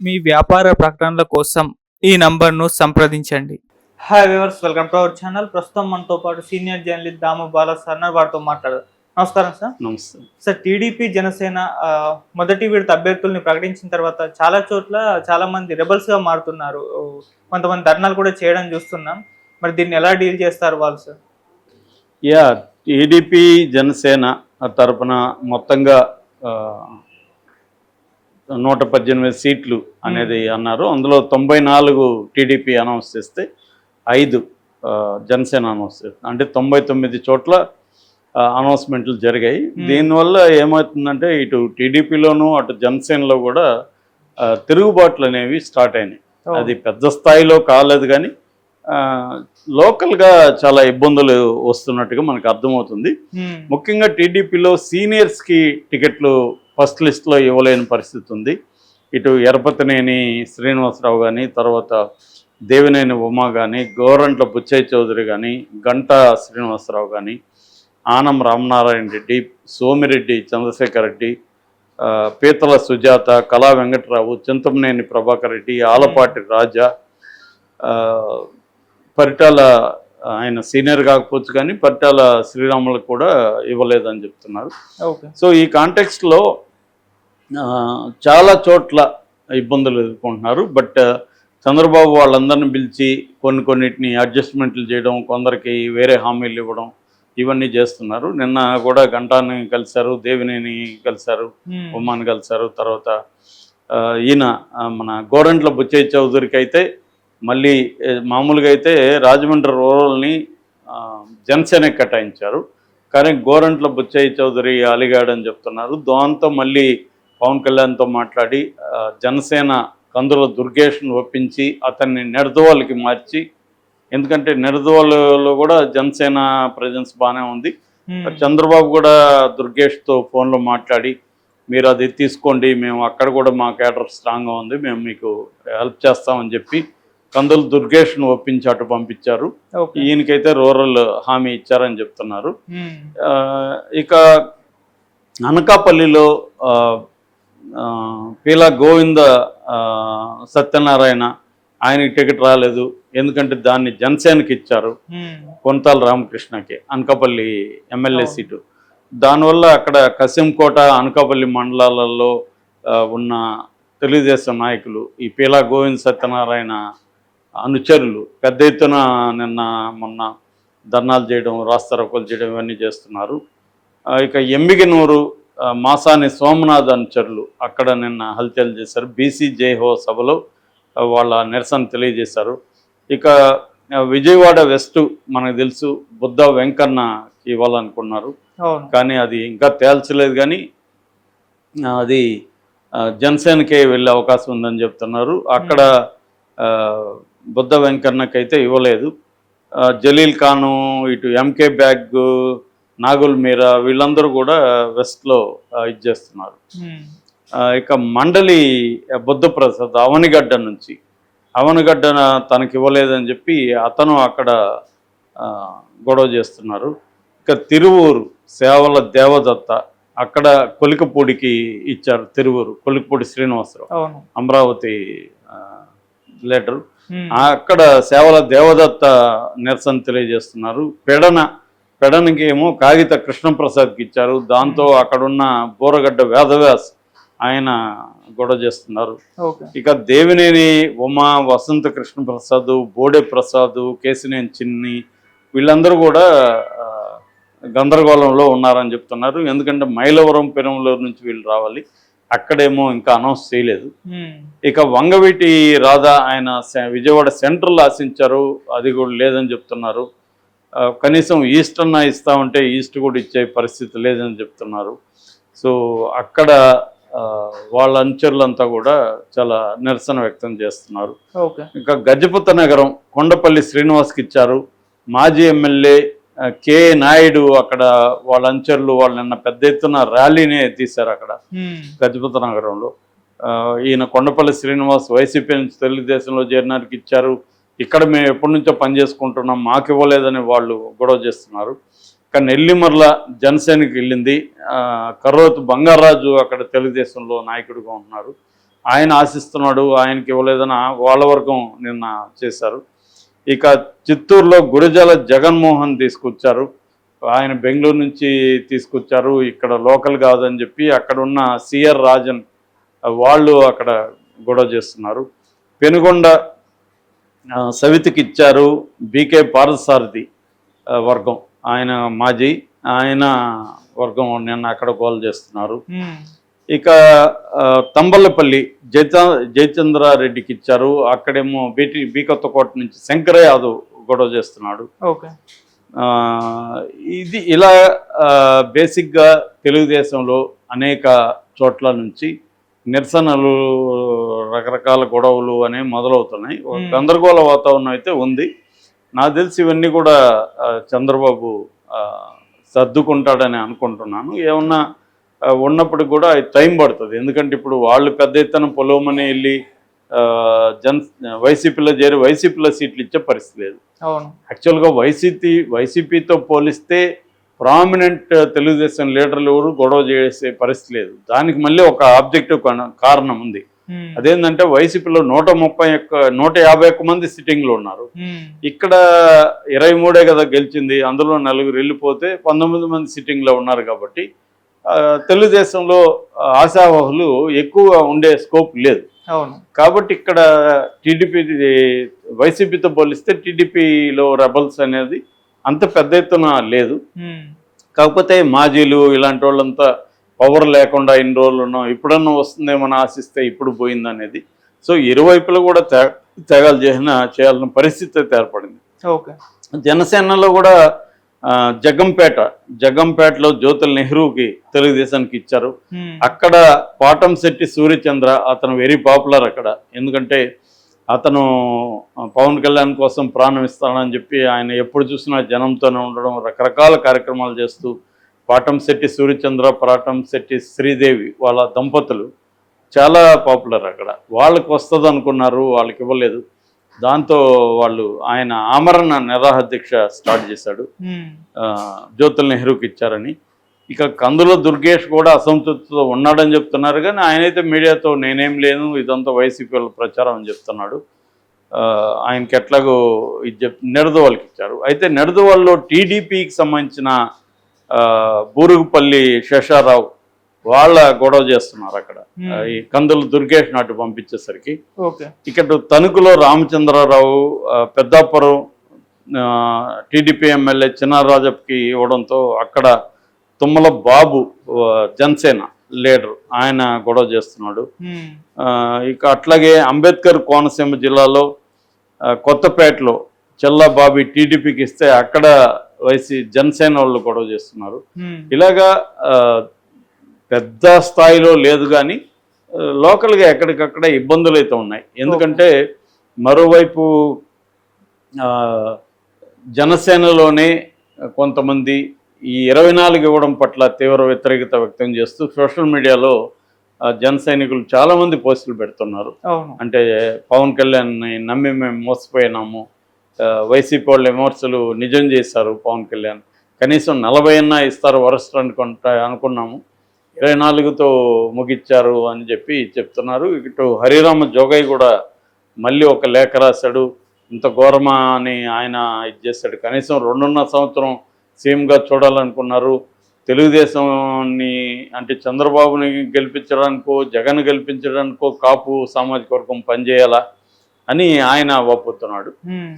మీ వ్యాపార ప్రకటనల కోసం ఈ నంబర్ను సంప్రదించండి. Hi viewers welcome to our channel ప్రస్తుతం మనతో పాటు సీనియర్ జర్నలిస్ట్ దాము బాల సర్నర్ వారితో మాట్లాడారు నమస్కారం సార్ నమస్తే. సార్ టీడీపీ జనసేన మొదటి విడత అభ్యర్థుల్ని ప్రకటించిన తర్వాత చాలా చోట్ల చాలా మంది రెబల్స్గా మారుతున్నారు. కొంతమంది ధర్నాలు కూడా చేయడం చూస్తున్నాం. మరి దీన్ని ఎలా డీల్ చేస్తారు వాళ్ళు సార్ యా టీడీపీ జనసేన తరపున మొత్తంగా ఆ, నూట పద్దెనిమిది సీట్లు అనేది అన్నారు. అందులో తొంభై నాలుగు టీడీపీ అనౌన్స్ చేస్తే ఐదు జనసేన అనౌన్స్ చేస్తుంది అంటే తొంభై తొమ్మిది చోట్ల అనౌన్స్మెంట్లు జరిగాయి. దీనివల్ల ఏమవుతుందంటే ఇటు టీడీపీలోను అటు జనసేనలో కూడా తిరుగుబాట్లు అనేవి స్టార్ట్ అయినాయి. అది పెద్ద స్థాయిలో కాలేదు కానీ లోకల్గా చాలా ఇబ్బందులు వస్తున్నట్టుగా మనకు అర్థమవుతుంది. ముఖ్యంగా టీడీపీలో సీనియర్స్కి టికెట్లు ఫస్ట్ లిస్ట్లో ఇవ్వలేని పరిస్థితి ఉంది. ఇటు ఎరపతినేని శ్రీనివాసరావు కానీ తర్వాత దేవినేని ఉమా కానీ గోరంట్ల బుచ్చయ్య చౌదరి కానీ గంటా శ్రీనివాసరావు కానీ ఆనం రామనారాయణ రెడ్డి సోమిరెడ్డి చంద్రశేఖర్ రెడ్డి పీతల సుజాత కళా వెంకట్రావు చింతమనేని ప్రభాకర్ రెడ్డి ఆలపాటి రాజా పరిటాల ఆయన సీనియర్ కాకపోవచ్చు కానీ పరిటాల శ్రీరాములకు కూడా ఇవ్వలేదని చెప్తున్నారు. ఓకే. సో ఈ కాంటెక్స్ట్లో చాలా చోట్ల ఇబ్బందులు ఎదుర్కొంటున్నారు. బట్ చంద్రబాబు వాళ్ళందరిని పిలిచి కొన్ని కొన్నిటిని అడ్జస్ట్మెంట్లు చేయడం కొందరికి వేరే హామీలు ఇవ్వడం ఇవన్నీ చేస్తున్నారు. నిన్న కూడా గంటాని కలిశారు దేవినేని కలిశారు ఉమ్, ఉమ్మాని కలిశారు. తర్వాత ఈయన మన గోరంట్ల బుచ్చయ్య చౌదరికి అయితే మళ్ళీ మామూలుగా అయితే రాజమండ్రి రూరల్ని ఆ, జనసేనకి కేటాయించారు. కానీ గోరంట్ల బుచ్చయ్య చౌదరి అలిగాడని చెప్తున్నారు. దాంతో మళ్ళీ పవన్ కళ్యాణ్తో మాట్లాడి జనసేన కందుల దుర్గేష్ను ఒప్పించి అతన్ని నెడదోవలకి మార్చి ఎందుకంటే నెడదోవలలో కూడా జనసేన ప్రజెన్స్ బాగానే ఉంది. చంద్రబాబు కూడా దుర్గేష్తో ఫోన్లో మాట్లాడి మీరు అది తీసుకోండి మేము అక్కడ కూడా మా కేటర్ స్ట్రాంగ్గా ఉంది మేము మీకు హెల్ప్ చేస్తామని చెప్పి కందులు దుర్గేష్ను ఒప్పించి అటు పంపించారు. ఈయనకైతే రూరల్ హామీ ఇచ్చారని చెప్తున్నారు. ఇక అనకాపల్లిలో పీలా గోవింద సత్యనారాయణ ఆయనకి టికెట్ రాలేదు. ఎందుకంటే దాన్ని జనసేనకి ఇచ్చారు. కొంతాల రామకృష్ణకి అనకాపల్లి ఎమ్మెల్యే. సీటు. దానివల్ల అక్కడ కసింకోట అనకాపల్లి మండలాలలో ఉన్న తెలుగుదేశం నాయకులు ఈ పీలా గోవింద్ సత్యనారాయణ అనుచరులు పెద్ద ఎత్తున నిన్న మొన్న ధర్నాలు చేయడం రాస్తారోకలు చేయడం ఇవన్నీ చేస్తున్నారు. ఇక ఎమ్మిగనూరు మాసాని సోమనాథ్ అనుచరులు అక్కడ నిన్న హల్చల్ చేశారు. బీసీ జైహో సభలో వాళ్ళ నిరసన తెలియజేశారు. ఇక విజయవాడ వెస్ట్ మనకు తెలుసు బుద్ధ వెంకన్న ఇవ్వాలనుకున్నారు. కానీ అది ఇంకా తేల్చలేదు కానీ అది జనసేనకే వెళ్ళే అవకాశం ఉందని చెప్తున్నారు. అక్కడ బుద్ధ వెంకన్నకైతే ఇవ్వలేదు. జలీల్ ఖాను ఇటు ఎంకే బ్యాగ్ నాగుల్ మీరా వీళ్ళందరూ కూడా వెస్ట్లో ఇది చేస్తున్నారు. ఇక మండలి బుద్ధప్రసాద్ అవనిగడ్డ నుంచి. అవనిగడ్డ తనకి ఇవ్వలేదని చెప్పి అతను అక్కడ గొడవ చేస్తున్నారు. ఇక తిరువూరు సేవల దేవదత్త అక్కడ కొలికపూడికి ఇచ్చారు తిరువూరు కొలికపూడి శ్రీనివాసరావు. అమరావతి లెటర్ అక్కడ సేవల దేవదత్త నిరసన తెలియజేస్తున్నారు. పెడన పెడనకి ఏమో కాగిత కృష్ణప్రసాద్కి ఇచ్చారు. దాంతో అక్కడున్న బోరగడ్డ వేదవ్యాస్ ఆయన గొడవ చేస్తున్నారు. ఇక దేవినేని ఉమా వసంత కృష్ణప్రసాద్ బోడే ప్రసాద్ కేసినేని చిన్ని వీళ్ళందరూ కూడా గందరగోళంలో ఉన్నారని చెప్తున్నారు. ఎందుకంటే మైలవరం పెరంలూరు నుంచి వీళ్ళు రావాలి. అక్కడేమో ఇంకా అనౌన్స్ చేయలేదు. ఇక వంగవీటి రాధా ఆయన విజయవాడ సెంట్రల్ ఆశించారు. అది కూడా లేదని చెప్తున్నారు. కనీసం ఈస్ట్ అన్న ఇస్తామంటే ఈస్ట్ కూడా ఇచ్చే పరిస్థితి లేదని చెప్తున్నారు. సో అక్కడ వాళ్ళ అనుచరులంతా కూడా చాలా నిరసన వ్యక్తం చేస్తున్నారు. ఇంకా గజపతి నగరం కొండపల్లి శ్రీనివాస్కి ఇచ్చారు. మాజీ ఎమ్మెల్యే కె. నాయుడు అక్కడ వాళ్ళ అనుచరులు వాళ్ళు నిన్న పెద్ద ఎత్తున ర్యాలీనే తీశారు అక్కడ గజపతి నగరంలో. ఈయన కొండపల్లి శ్రీనివాస్ వైసీపీ నుంచి తెలుగుదేశంలో చేరినారికి ఇచ్చారు. ఇక్కడ మేము ఎప్పటి నుంచో పని చేసుకుంటున్నాం మాకు ఇవ్వలేదని వాళ్ళు గొడవ చేస్తున్నారు. కానీ నెల్లిమర్ల జనసేనకి వెళ్ళింది. ఆ, కర్రోతు బంగారాజు అక్కడ తెలుగుదేశంలో నాయకుడిగా ఉన్నారు ఆయన ఆశిస్తున్నాడు ఆయనకి ఇవ్వలేదని వాళ్ళ వర్గం నిన్న చేశారు. ఇక చిత్తూరులో గురజాల జగన్మోహన్ తీసుకొచ్చారు. ఆయన బెంగళూరు నుంచి తీసుకొచ్చారు. ఇక్కడ లోకల్ కాదని చెప్పి అక్కడ ఉన్న సిఆర్ రాజన్ వాళ్ళు అక్కడ గొడవ చేస్తున్నారు. పెనుగొండ సవితికి ఇచ్చారు బీకే పారసారథి ఆ, వర్గం. ఆయన మాజీ ఆయన వర్గం నిన్న అక్కడ గోల్ చేస్తున్నారు. ఇక ఆ, తంబలపల్లి జయచ జయచంద్రారెడ్డికి ఇచ్చారు. అక్కడేమో బీటీ బీకొత్తకోట నుంచి శంకర యాదవ్ గొడవ చేస్తున్నాడు. ఇది ఇలా బేసిక్గా తెలుగుదేశంలో అనేక చోట్ల నుంచి నిరసనలు రకరకాల గొడవలు అనేవి మొదలవుతున్నాయి. గందరగోళ వాతావరణం అయితే ఉంది. నాకు తెలిసి ఇవన్నీ కూడా చంద్రబాబు సర్దుకుంటాడని అనుకుంటున్నాను. ఏమన్నా ఆ, ఉన్నప్పుడు కూడా అది టైం పడుతుంది. ఎందుకంటే ఇప్పుడు వాళ్ళు పెద్ద ఎత్తున పొలవమని వెళ్ళి జన్ వైసీపీలో చేరి వైసీపీలో సీట్లు ఇచ్చే పరిస్థితి లేదు. యాక్చువల్గా వైసీపీ వైసీపీతో పోలిస్తే ప్రామినెంట్ తెలుగుదేశం లీడర్లు ఎవరు గొడవ చేసే పరిస్థితి లేదు. దానికి మళ్ళీ ఒక ఆబ్జెక్టివ్ కారణం ఉంది. అదేంటంటే వైసీపీలో నూట ముప్పై ఒక్క నూట యాభై ఒక్క మంది సిట్టింగ్లో ఉన్నారు. ఉమ్, ఇక్కడ ఇరవై మూడే కదా గెలిచింది అందులో నలుగురు వెళ్ళిపోతే పంతొమ్మిది మంది సిట్టింగ్లో ఉన్నారు కాబట్టి తెలుగుదేశంలో ఆశావహులు ఎక్కువ ఉండే స్కోప్ లేదు. కాబట్టి ఇక్కడ టీడీపీ వైసీపీతో పోలిస్తే టీడీపీలో రెబల్స్ అనేది అంత పెద్ద ఎత్తున లేదు. కాకపోతే మాజీలు ఇలాంటి వాళ్ళంతా పవర్ లేకుండా ఇన్ని రోజులు ఉన్నాం ఇప్పుడన్నా వస్తుందేమని ఆశిస్తే ఇప్పుడు పోయిందనేది. సో ఇరువైపులు కూడా త్యాగాలు చేసిన చేయాల్సిన పరిస్థితి అయితే ఏర్పడింది. ఓకే. జనసేనలో కూడా జగంపేట జగంపేటలో జ్యోతుల్ నెహ్రూకి తెలుగుదేశానికి ఇచ్చారు. అక్కడ పాటంశెట్టి సూర్యచంద్ర అతను వెరీ పాపులర్ అక్కడ. ఎందుకంటే అతను పవన్ కళ్యాణ్ కోసం ప్రాణం ఇస్తానని చెప్పి ఆయన ఎప్పుడు చూసినా జనంతోనే ఉండడం రకరకాల కార్యక్రమాలు చేస్తూ పాటంశెట్టి సూర్యచంద్ర పాటంశెట్టి శ్రీదేవి వాళ్ళ దంపతులు చాలా పాపులర్ అక్కడ. వాళ్ళకి వస్తుంది అనుకున్నారు వాళ్ళకి ఇవ్వలేదు. దాంతో వాళ్ళు ఆయన ఆమరణ నిరాహార దీక్ష స్టార్ట్ చేశాడు. జ్యోతుల్ నెహ్రూకి ఇచ్చారని. ఇక కందుల దుర్గేష్ కూడా అసంతృప్తితో ఉన్నాడని చెప్తున్నారు కానీ ఆయనైతే మీడియాతో నేనేం లేను ఇదంతా వైసీపీ వాళ్ళ ప్రచారం అని చెప్తున్నాడు. ఆయనకి ఎట్లాగో ఇది చెప్ నెడదవాళ్ళకి ఇచ్చారు. అయితే నెడదవాళ్ళలో టీడీపీకి సంబంధించిన బూరుగుపల్లి శేషారావు వాళ్ళ గొడవ చేస్తున్నారు అక్కడ. Hmm. ఈ కందుల దుర్గేష్ నాటు పంపించేసరికి. ఇక్కడ తణుకులో రామచంద్రరావు పెద్దాపురం టీడీపీ ఎమ్మెల్యే చిన్నారాజప్కి ఇవ్వడంతో అక్కడ తుమ్మల బాబు జనసేన లీడర్ ఆయన గొడవ చేస్తున్నాడు. ఆ, ఇక అట్లాగే అంబేద్కర్ కోనసీమ జిల్లాలో కొత్తపేటలో చెల్లా బాబీ టీడీపీకి ఇస్తే అక్కడ వైసీ జనసేన వాళ్ళు గొడవ చేస్తున్నారు. ఇలాగా పెద్ద స్థాయిలో లేదు కానీ లోకల్గా ఎక్కడికక్కడ ఇబ్బందులు అయితే ఉన్నాయి. ఎందుకంటే మరోవైపు జనసేనలోనే కొంతమంది ఈ ఇరవై నాలుగు ఇవ్వడం పట్ల తీవ్ర వ్యతిరేకత వ్యక్తం చేస్తూ సోషల్ మీడియాలో జన సైనికులు చాలామంది పోస్టులు పెడుతున్నారు. అంటే పవన్ కళ్యాణ్ని నమ్మి మేము మోసపోయినాము. వైసీపీ వాళ్ళ విమర్శలు నిజం చేశారు పవన్ కళ్యాణ్. కనీసం నలభై అన్నా ఇస్తారు వరస్ట్ అనుకుంటా అనుకున్నాము. ఇరవై నాలుగుతో ముగిచ్చారు అని చెప్పి చెప్తున్నారు. ఇటు హరిరామ జోగయ్య కూడా మళ్ళీ ఒక లేఖ రాశాడు. ఇంత ఘోరమా అని ఆయన ఇది చేశాడు. కనీసం రెండున్నర సంవత్సరం సీఎంగా చూడాలనుకున్నారు. తెలుగుదేశాన్ని అంటే చంద్రబాబుని గెలిపించడానికో జగన్ గెలిపించడానికో కాపు సామాజిక వర్గం పనిచేయాలా? అని ఆయన ఒప్పుతున్నాడు.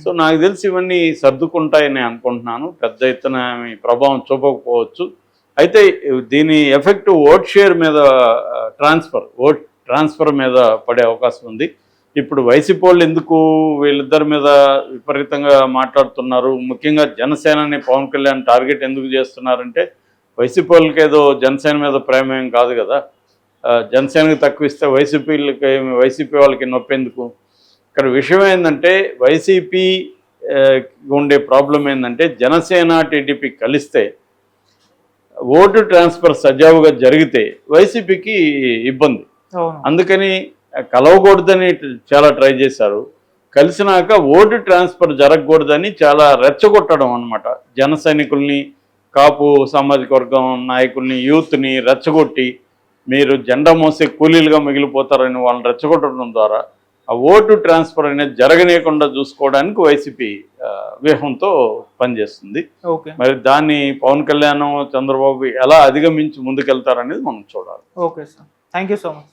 సో నాకు తెలిసి ఇవన్నీ సర్దుకుంటాయని అనుకుంటున్నాను. పెద్ద ఎత్తున ప్రభావం చూపకపోవచ్చు. అయితే దీని ఎఫెక్ట్ ఓట్ షేర్ మీద ట్రాన్స్ఫర్ ఓట్ ట్రాన్స్ఫర్ మీద పడే అవకాశం ఉంది. ఇప్పుడు వైసీపీ వాళ్ళు ఎందుకు వీళ్ళిద్దరి మీద విపరీతంగా మాట్లాడుతున్నారు? ముఖ్యంగా జనసేనని పవన్ కళ్యాణ్ టార్గెట్ ఎందుకు చేస్తున్నారంటే వైసీపీ వాళ్ళకి ఏదో జనసేన మీద ప్రేమ ఏం కాదు కదా. జనసేనకి తక్కువ ఇస్తే వైసీపీలకి వైసీపీ వాళ్ళకి నొప్పి ఎందుకు? ఇక్కడ విషయం ఏంటంటే వైసీపీ ఉండే ప్రాబ్లం ఏంటంటే జనసేన టీడీపీ కలిస్తే ఓటు ట్రాన్స్ఫర్ సజావుగా జరిగితే వైసీపీకి ఇబ్బంది. అందుకని కలవకూడదని చాలా ట్రై చేశారు. కలిసినాక ఓటు ట్రాన్స్ఫర్ జరగకూడదని చాలా రెచ్చగొట్టడం అనమాట జన సైనికుల్ని కాపు సామాజిక వర్గం నాయకుల్ని యూత్ని రెచ్చగొట్టి మీరు జెండా మోసే కూలీలుగా మిగిలిపోతారని వాళ్ళని రెచ్చగొట్టడం ద్వారా ఆ ఓటు ట్రాన్స్ఫర్ అనేది జరగనీయకుండా చూసుకోవడానికి వైసీపీ వ్యూహంతో పనిచేస్తుంది. ఓకే. మరి దాన్ని పవన్ కళ్యాణ్ చంద్రబాబు ఎలా అధిగమించి ముందుకెళ్తారనేది మనం చూడాలి. Okay sir. Thank you so much.